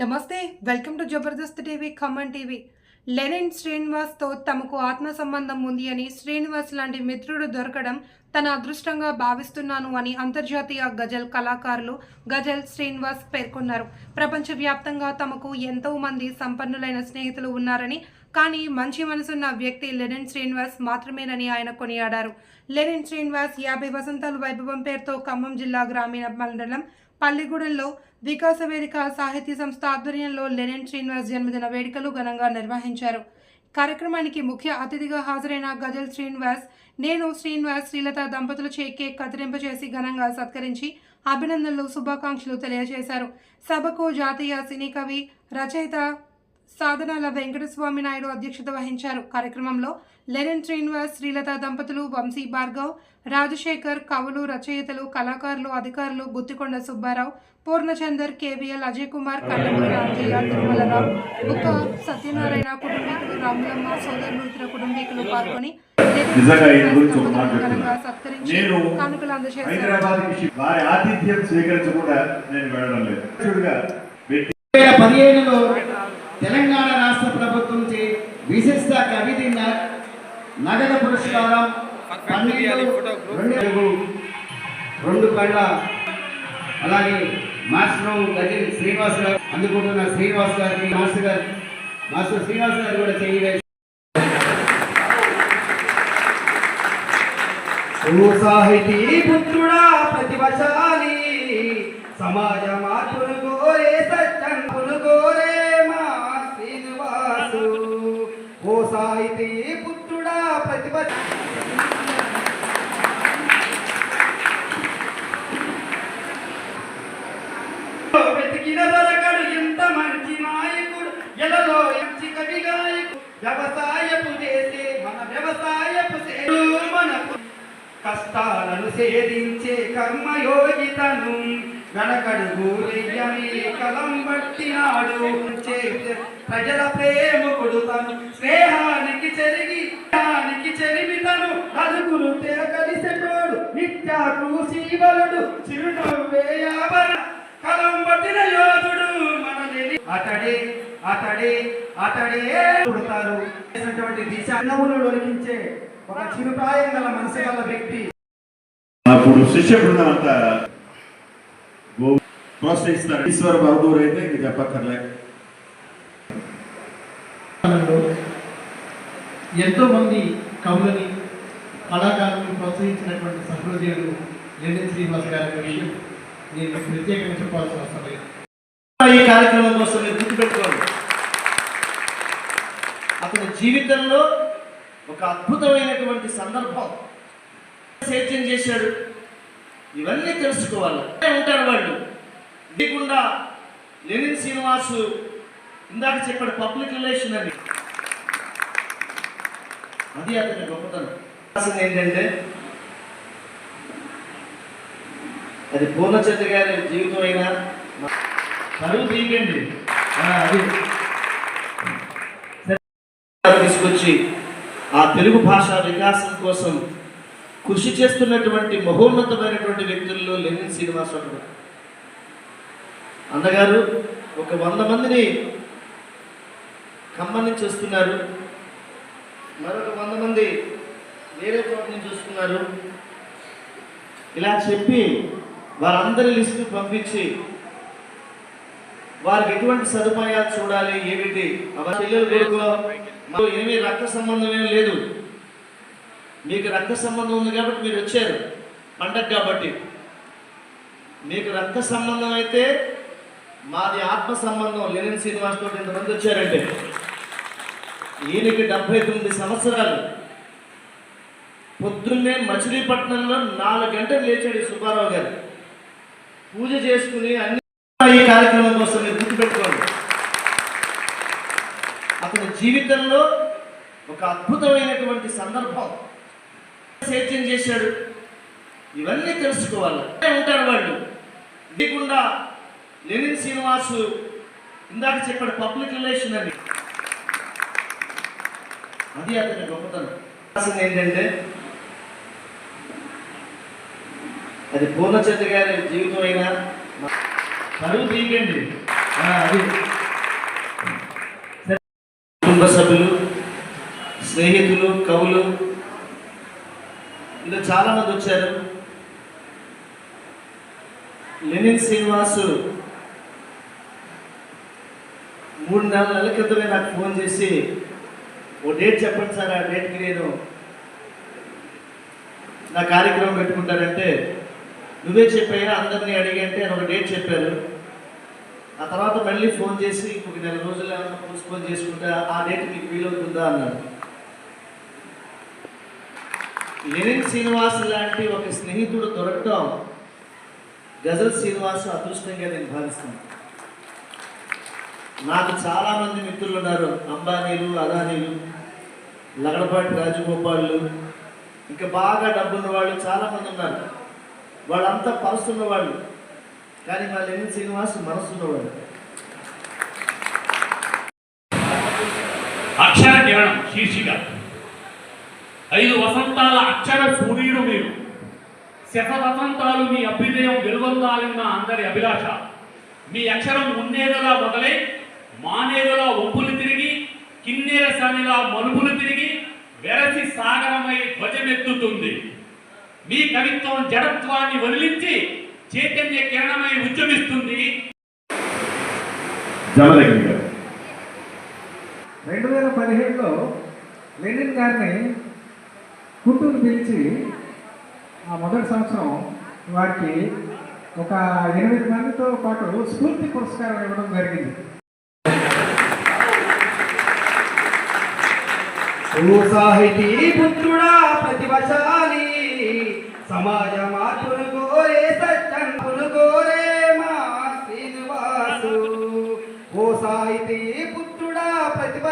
నమస్తే welcome to Jabardasth TV Khammam TV. Lenin శ్రీనివాస్తో తమకు ఆత్మ సంబంధం ఉంది అని శ్రీనివాస్ లాంటి మిత్రుడు దొరకడం తన అదృష్టంగా భావిస్తున్నాను అని అంతర్జాతీయ గజల్ కళాకారులు గజల్ శ్రీనివాస్ పేర్కొన్నారు. ప్రపంచవ్యాప్తంగా తమకు ఎంతో మంది సంపన్నులైన స్నేహితులు ఉన్నారని కానీ మంచి మనసున్న వ్యక్తి లెనిన్ శ్రీనివాస్ మాత్రమేనని ఆయన కొనియాడారు. లెనిన్ శ్రీనివాస్ యాభై వసంతాలు వైభవం పేరుతో ఖమ్మం జిల్లా గ్రామీణ మండలం పల్లిగూడెంలో వికాస వేదిక సాహితీ సంస్థ ఆధ్వర్యంలో లెనిన్ శ్రీనివాస్ జన్మదిన వేడుకలు ఘనంగా నిర్వహించారు. కార్యక్రమానికి ముఖ్య అతిథిగా హాజరైన గజల్ శ్రీనివాస్ నేను శ్రీనివాస్ శ్రీలత దంపతులు చే కత్తిరింప చేసి ఘనంగా సత్కరించి అభినందనలు శుభాకాంక్షలు తెలియజేశారు. సభకు జాతీయ సినీ కవి రచయిత సాధనాల వెంకటస్వామి నాయుడు అధ్యక్షత వహించారు. కార్యక్రమంలో లెనిన్ శ్రీనివాస్ శ్రీలత దంపతులు వంశీ భార్గవ్ రాజశేఖర్ కవులు రచయితలు కళాకారులు అధికారులు గుత్తికొండ సుబ్బారావు పూర్ణచందర్ కేవీఎల్ అజయ్ కుమార్ కండమూరి రాజయ్య తిరుమలరావు బుక్క సత్యనారాయణ కుటుంబీకులు రాములమ్మ సోదరులు ఇతర కుటుంబీకులు పాల్గొని ఒక కానుకలు అందజేశారు. తెలంగాణ రాష్ట్ర ప్రభుత్వం చే విశిష్ట కవిత నగద పురస్కారం రెండు రెండు అలాగే మాస్టర్ గజల్ శ్రీనివాస్ గారు అందుకుంటున్న శ్రీనివాస్ గారికి మాస్టర్ గారు మాస్టర్ శ్రీనివాస్ గారు కూడా చేయలేదు సాహితీ పుత్రుడా ప్రతిభశాలి సమాజ మార్పును కోరే సత్యం కోరే సాహితీ పుత్రుడా ప్రతిభ వెతికిన దొరకడు ఎంత మంచి నాయకుడు ఎలలో మంచి కవి గాయకుడు. వ్యవసాయపు చేసే మన వ్యవసాయపు మనకు. కష్టాలను సేధించే కర్మయోగితను వెనకడుగు వెయ్యని కలం పట్టినాడు చేసే ప్రజల ప్రేమకుడు తను. చిరునవ్వే యాభర కలం పట్టిన యోధుడు మనని అతడే అతడే అతడే పుడతారు. చేసినటువంటి దిశ నవ్వులు ఒలికించే ఒక చిరుప్రాయం గల మనసు గల వ్యక్తి. అప్పుడు శిష్య బృందం అంతా ప్రోత్సహిస్తారు. ఈశ్వర బహదూర్ అయితే ఇంక చెప్పక్కర్లే. ఎంతో మంది కవులని కళాకారులను ప్రోత్సహించినటువంటి సహృదయుడు లెనిన్ శ్రీనివాస్ గారి విషయం నేను ప్రత్యేకంగా చెప్పాల్సిన అవసరం లేదు. ఈ కార్యక్రమం కోసం మీరు గుర్తుపెట్టుకోండి అతని జీవితంలో ఒక అద్భుతమైనటువంటి సందర్భం సేద్యం చేశాడు. ఇవన్నీ తెలుసుకోవాలి. ఉంటారు వాళ్ళు? లేకుండా లెనిన్ శ్రీనివాసు ఇందాక చెప్పాడు పబ్లిక్ రిలేషన్ అని. అది అతని గొప్పతనం. ఏంటంటే అది పూర్ణచంద్ర గారి జీవితం అయినా కరువు తీయకండి. ఆ, అది. తీసుకొచ్చి ఆ తెలుగు భాష వికాసం కోసం కృషి చేస్తున్నటువంటి మహోన్నతమైనటువంటి వ్యక్తుల్లో లెనిన్ శ్రీనివాస్ ఒకడు. అన్నగారు ఒక వంద మందిని ఖమ్మం నుంచి వస్తున్నారు. మరొక వంద మంది వేరే చోట నుంచి వస్తున్నారు. ఇలా చెప్పి వారందరి లిస్టు పంపించి వారికి ఎటువంటి సదుపాయాలు చూడాలి ఏమిటి? అవన్నీ కొడుకు మాకు ఏమీ రక్త సంబంధం ఏమీ లేదు. మీకు రక్త సంబంధం ఉంది కాబట్టి మీరు వచ్చారు. పండగ కాబట్టి. మీకు రక్త సంబంధం అయితే మాది ఆత్మ సంబంధం. లెనిన్ శ్రీనివాస్ తోటి ఇంతమంది వచ్చారంటే ఈయనకి డెబ్బై తొమ్మిది సంవత్సరాలు. పొద్దున్నే మచిలీపట్నంలో నాలుగు గంటలు లేచాడు సుబ్బారావు గారు. పూజ చేసుకుని అన్ని ఈ కార్యక్రమం కోసం మీరు గుర్తుపెట్టుకోండి. అతని జీవితంలో ఒక అద్భుతమైనటువంటి సందర్భం. సేద్యం చేశాడు. ఇవన్నీ తెలుసుకోవాలి. ఉంటారు వాళ్ళు. లేకుండా లెనిన్ శ్రీనివాసు ఇందాక చెప్పాడు పబ్లిక్ రిలేషన్ అని. అది అతని గొప్పతనం. ఏంటంటే అది పూర్ణచంద్ర గారి జీవితం అయినా పరువు తీయండి అది. కుటుంబ సభ్యులు స్నేహితులు కవులు ఇలా చాలామంది వచ్చారు. లెనిన్ శ్రీనివాసు మూడు నెలల నెలల క్రితమే నాకు ఫోన్ చేసి ఓ డేట్ చెప్పండి సార్ ఆ డేట్కి నేను నా కార్యక్రమం పెట్టుకుంటానంటే నువ్వే చెప్పాయా? అందరినీ అడిగి అంటే ఆయన ఒక డేట్ చెప్పారు ఆ తర్వాత మళ్ళీ ఫోన్ చేసి ఇంకొక నెల రోజులు ఏమైనా పోస్ట్పోన్ చేసుకుంటే ఆ డేట్ మీకు వీలవుతుందా అన్నాడు. లెనిన్ శ్రీనివాస్ లాంటి ఒక స్నేహితుడు దొరకటం గజల్ శ్రీనివాస్ అదృష్టంగా నేను భావిస్తాను నాకు చాలామంది మిత్రులు ఉన్నారు. అంబానీలు అదానీలు లగడపాటి రాజగోపాళ్ళు ఇంకా బాగా డబ్బున్న వాళ్ళు చాలామంది ఉన్నారు. వాళ్ళంతా పరుస్తున్న వాళ్ళు కానీ వాళ్ళు ఎన్ని శ్రీనివాస్ మనసున్నవాడు. అక్షర కిరణం శీర్షిక. ఐదు వసంతాల అక్షర సూర్యుడు మీరు. శత వసంతాలు మీ అభ్యుదయం వెలుగొందాలని అందరి అభిలాష. మీ అక్షరం ఉన్నేరులా మొదలై మానేదలా ఒప్పులు తిరిగి కిన్నేర సనిలా మలుపులు తిరిగి వెరసి సాగరమై ధ్వజమెత్తుతుంది. మీ కవిత్వం జడత్వాన్ని వదిలించి చైతన్య కిరణమై ఉద్యమిస్తుంది. జమదగ్ని గారు. రెండు వేల పదిహేడులో లెనిన్ గారిని గుంటూరు పిలిచి ఆ మొదటి సంవత్సరం వారికి ఒక ఎనిమిది మందితో పాటు స్ఫూర్తి పురస్కారం ఇవ్వడం జరిగింది. సాహితీ పుత్రుడా ప్రతిభశాలి సమాజ మార్పును కోరే సత్యంపును కోరే మా శ్రీనివాసు. ఓ సాహితీ పుత్రుడా ప్రతిభ